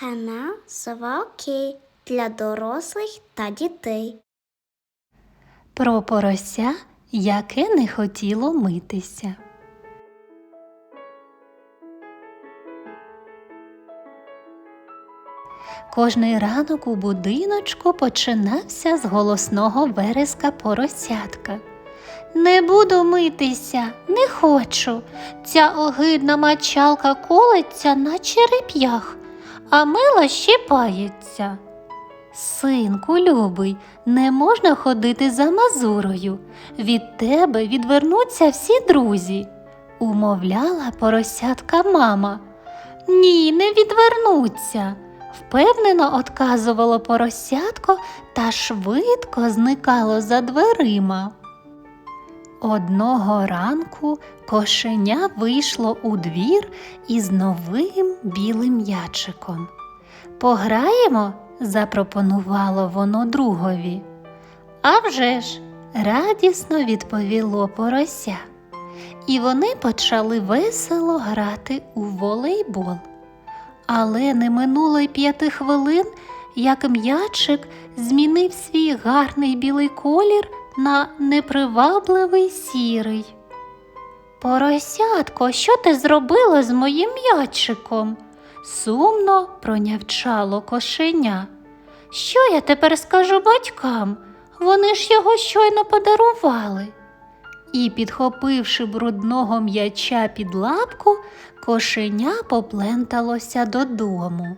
Канал Сова для дорослих та дітей. Про порося, яке не хотіло митися. Кожний ранок у будиночку починався з голосного вереска поросятка. Не буду митися, не хочу. Ця огидна мочалка колеться, наче реп'ях, а мила щипається. Синку любий, не можна ходити за мазурою. Від тебе відвернуться всі друзі, умовляла поросятка мама. Ні, не відвернуться. Впевнено отказувало поросятко та швидко зникало за дверима. Одного ранку кошеня вийшло у двір із новим білим м'ячиком. Пограємо? запропонувало воно другові. «А вже ж!» – радісно відповіло порося. І вони почали весело грати у волейбол. Але не минуло й п'яти хвилин, як м'ячик змінив свій гарний білий колір на непривабливий сірий. Поросятко, що ти зробила з моїм м'ячиком? сумно пронявчало кошеня. Що я тепер скажу батькам? Вони ж його щойно подарували. І, підхопивши брудного м'яча під лапку, кошеня попленталося додому.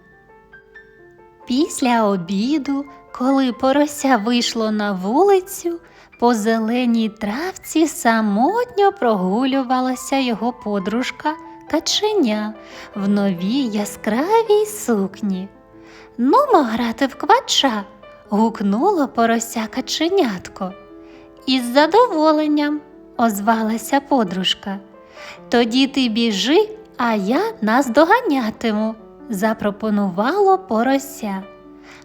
Після обіду, коли порося вийшло на вулицю, по зеленій травці самотньо прогулювалася його подружка каченя в новій яскравій сукні. Нумо грати в квача, гукнуло порося каченятко. Із задоволенням озвалася подружка. Тоді ти біжи, а я нас доганятиму, запропонувало порося.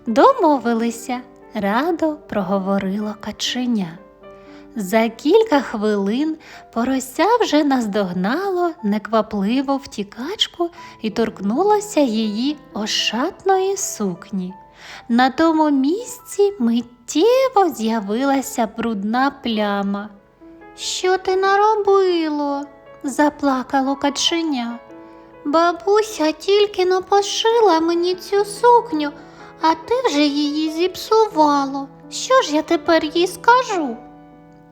Домовилися, радо проговорило каченя. За кілька хвилин порося вже наздогнало неквапливо втікачку і торкнулося її ошатної сукні. На тому місці миттєво з'явилася брудна пляма. Що ти наробило? заплакало каченя. Бабуся тільки но пошила мені цю сукню, а ти вже її зіпсувало. Що ж я тепер їй скажу?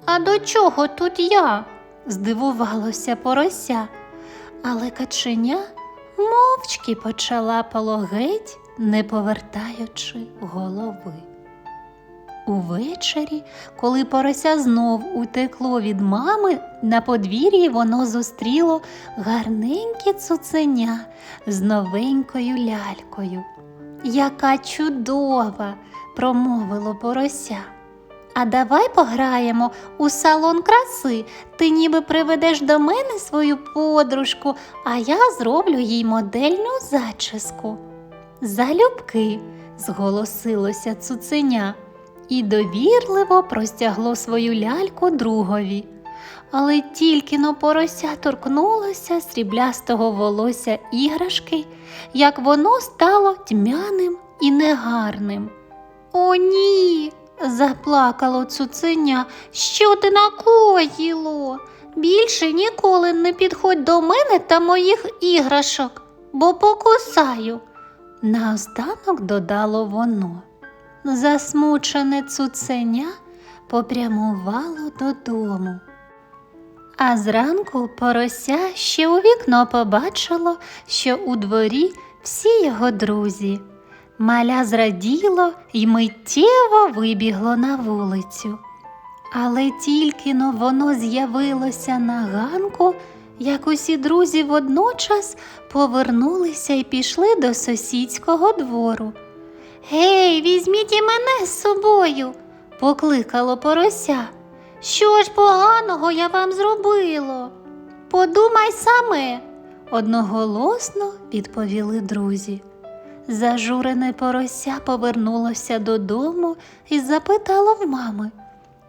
А до чого тут я? здивувалося порося, але каченя мовчки почала геть, не повертаючи голови. Увечері, коли порося знов утекло від мами, на подвір'ї воно зустріло гарненьке цуценя з новенькою лялькою. Яка чудова, промовило порося. А давай пограємо у салон краси. Ти ніби приведеш до мене свою подружку, а я зроблю їй модельну зачіску. Залюбки, зголосилося цуценя і довірливо простягло свою ляльку другові. Але тільки но порося торкнулося сріблястого волосся іграшки, як воно стало тьмяним і негарним. О, ні. заплакало цуценя. Що ти накоїло? Більше ніколи не підходь до мене та моїх іграшок, бо покусаю. Наостанок додало воно. Засмучене цуценя попрямувало додому. А зранку порося ще у вікно побачило, що у дворі всі його друзі. Маля зраділо й миттєво вибігло на вулицю. Але тільки но воно з'явилося на ганку, як усі друзі водночас повернулися і пішли до сусідського двору. Гей, візьміть і мене з собою, покликало порося. Що ж поганого я вам зробило? Подумай саме, одноголосно відповіли друзі. Зажурене порося повернулося додому і запитало в мами,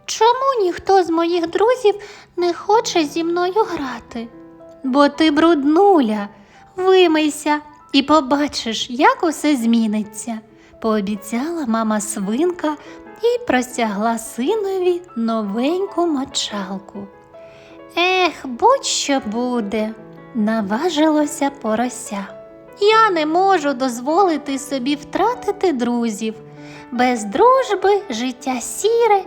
чому ніхто з моїх друзів не хоче зі мною грати? Бо ти бруднуля, вимийся і побачиш, як усе зміниться, пообіцяла мама свинка і простягла синові новеньку мочалку. Ех, будь-що буде, наважилося порося. Я не можу дозволити собі втратити друзів. Без дружби життя сіре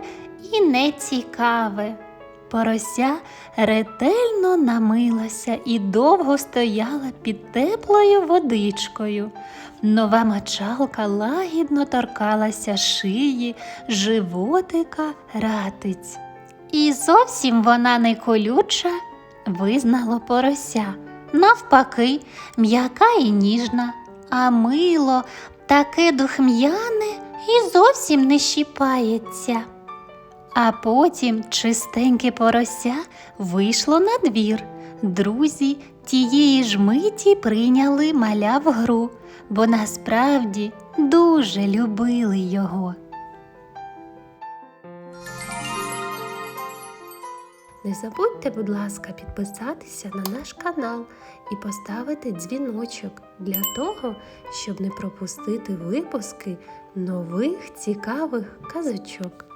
і нецікаве. Порося ретельно намилася і довго стояла під теплою водичкою. Нова мочалка лагідно торкалася шиї, животика, ратиць. І зовсім вона не колюча, визнало порося. Навпаки, м'яка і ніжна, а мило таке духм'яне і зовсім не щіпається. А потім чистеньке порося вийшло на двір. Друзі тієї ж миті прийняли маля в гру, бо насправді дуже любили його. Не забудьте, будь ласка, підписатися на наш канал і поставити дзвіночок для того, щоб не пропустити випуски нових цікавих казочок.